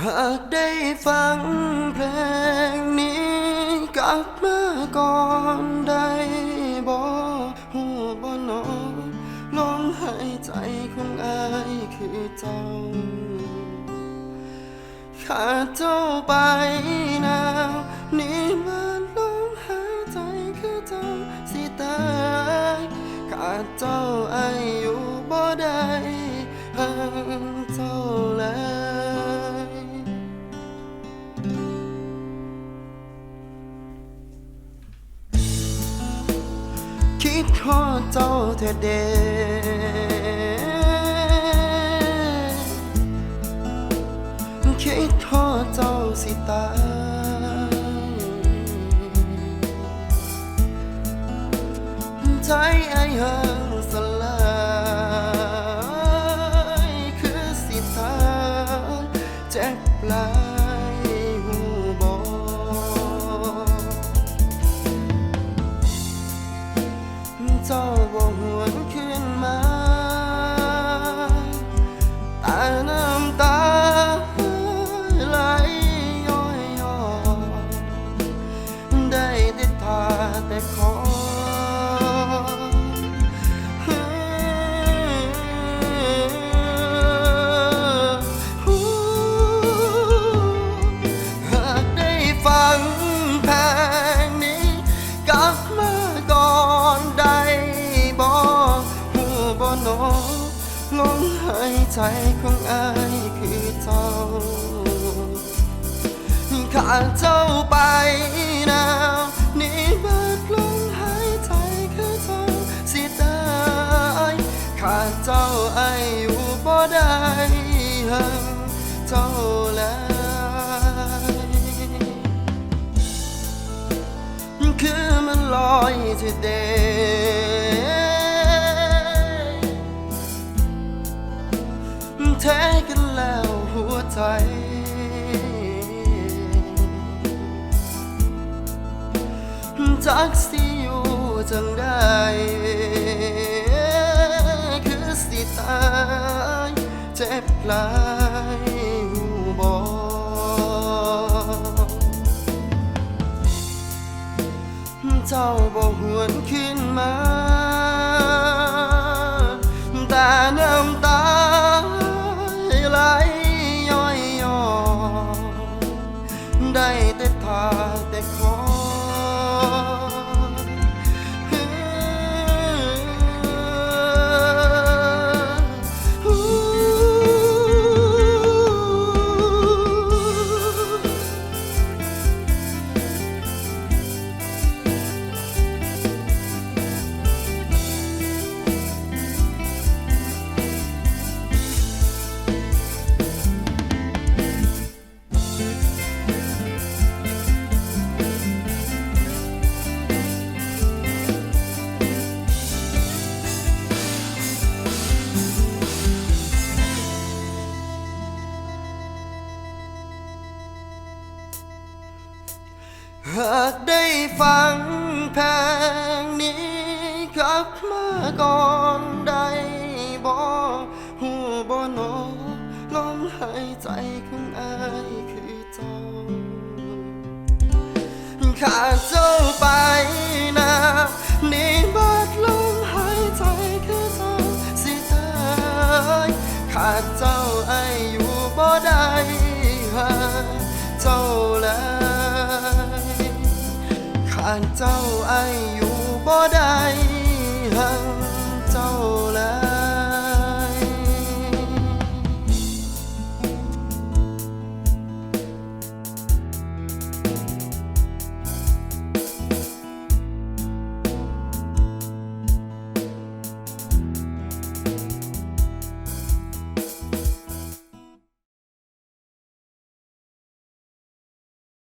หากได้ฟังเพลงนี้กลับมาก่อนได้บ่หูบ่นอลมหายใจของอายคือเจ้า ขาดเจ้าไปนาวนี่มันลมหายใจคือเจ้าสิตายขาดเจ้า ดขอเจ้าเธอเดคิดขอเจ้าสิตายใจไอ้ายหังสลายคือสิตายเจ็บปลาย เใจของอายคือเจ้า ขาดเจ้าไปนาวนี่เบิดลมหายใจคือเจ้าสิตายขาดเจ้าไอายอยู่บ่ได้ห่างเจ้าแล้วคือมันลอยที่เด จักสิอยู่จังได้ คือสิตายเจ็บหลายหูบอเจ้าบ่หวนขึ้น หากได้ฟังเพลงนี้กลับเมาก่อนได้บอกหูบ่หนอลมหายใจของอายคือเจ้า ขาดเจ้าไปนะนี่บัดลมหายใจคือเจ้าสิตายขาดเจ้าไออยู่บ่ได้านเจ้าไออยู่บ่ได้หัง